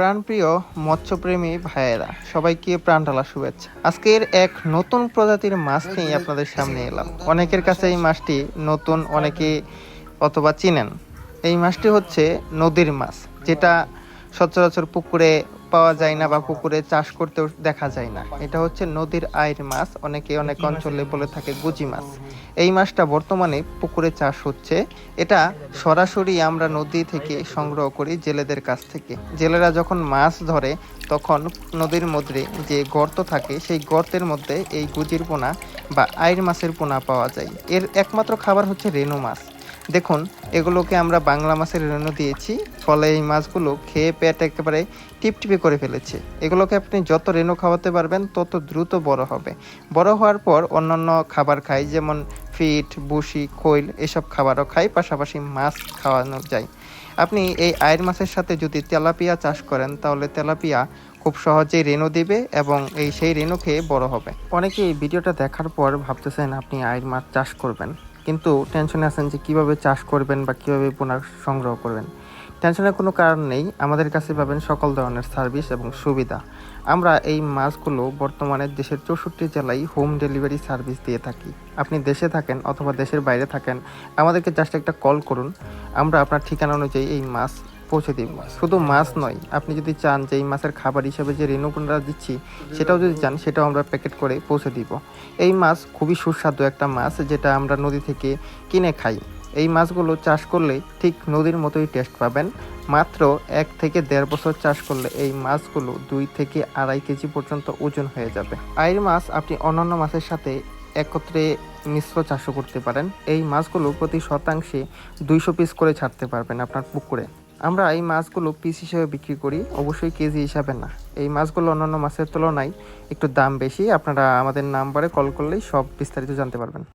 প্রাণপ্রিয় মৎস্যপ্রেমী ভাইয়েরা, সবাইকে প্রাণ ঢালা শুভেচ্ছা। আজকের এক নতুন প্রজাতির মাছ নিয়ে আপনাদের সামনে এলাম। অনেকের কাছে এই মাছটি নতুন, অনেকে অথবা চিনেন। এই মাছটি হচ্ছে নদীর মাছ, যেটা সচরাচর পুকুরে পাওয়া যায় না বা পুকুরে চাষ করতেও দেখা যায় না। এটা হচ্ছে নদীর আয়ের মাছ, অনেকে অনেক অঞ্চলে বলে থাকে গুজি মাছ। এই মাছটা বর্তমানে পুকুরে চাষ হচ্ছে। এটা সরাসরি আমরা নদী থেকে সংগ্রহ করি জেলেদের কাছ থেকে। জেলেরা যখন মাছ ধরে, তখন নদীর মধ্যে যে গর্ত থাকে, সেই গর্তের মধ্যে এই গুজির পোনা বা আইর মাছের পোনা পাওয়া যায়। এর একমাত্র খাবার হচ্ছে রেনু মাছ। দেখুন, এগুলোকে আমরা বাংলা মাছের রেণু দিয়েছি। ফলে এই মাছগুলো খেয়ে পেট একেবারে টিপটিপে করে ফেলেছে। এগুলোকে আপনি যত রেণু খাওয়াতে পারবেন, তত দ্রুত বড় হবে। বড় হওয়ার পর অন্যান্য খাবার খায় যেমন ফিট বুশি খৈল এসব খাবারও খাই, পাশাপাশি মাছ খাওয়ানো যায়। আপনি এই আয়ের মাছের সাথে যদি তেলাপিয়া চাষ করেন, তাহলে তেলাপিয়া খুব সহজেই রেণু দিবে এবং এই সেই রেণু খেয়ে বড় হবে। অনেকে এই ভিডিওটা দেখার পর ভাবতেছেন আপনি আয়ের মাছ চাষ করবেন, কিন্তু টেনশনে আছেন যে কীভাবে চাষ করবেন বা কীভাবে পুনার সংগ্রহ করবেন। টেনশনের কোনো কারণ নেই। আমাদের কাছে পাবেন সকল ধরনের সার্ভিস এবং সুবিধা। আমরা এই মাছগুলো বর্তমানে দেশের চৌষট্টি জেলায় হোম ডেলিভারি সার্ভিস দিয়ে থাকি। আপনি দেশে থাকেন অথবা দেশের বাইরে থাকেন, আমাদেরকে জাস্ট একটা কল করুন। আমরা আপনার ঠিকানা অনুযায়ী এই মাছ পৌঁছে দিব। শুধু মাছ নয়, আপনি যদি চান যে এই মাছের খাবার হিসেবে যে রেণুকুণ্ডা দিচ্ছি, সেটাও যদি চান, সেটাও আমরা প্যাকেট করে পৌঁছে দিব। এই মাছ খুবই সুস্বাদু একটা মাছ, যেটা আমরা নদী থেকে কিনে খাই। এই মাছগুলো চাষ করলে ঠিক নদীর মতোই টেস্ট পাবেন। মাত্র এক থেকে দেড় বছর চাষ করলে এই মাছগুলো দুই থেকে আড়াই কেজি পর্যন্ত ওজন হয়ে যাবে। আইর মাছ আপনি অন্যান্য মাছের সাথে একত্রে মিশ্র চাষও করতে পারেন। এই মাছগুলো প্রতি শতাংশে দুইশো পিস করে ছাড়তে পারবেন আপনার পুকুরে। আমরা এই মাছগুলো পিস হিসেবে বিক্রি করি, অবশ্যই কেজি হিসাবে না। এই মাছগুলো অন্যান্য মাছের তুলনায় একটু দাম বেশি। আপনারা আমাদের নাম্বারে কল করলেই সব বিস্তারিত জানতে পারবেন।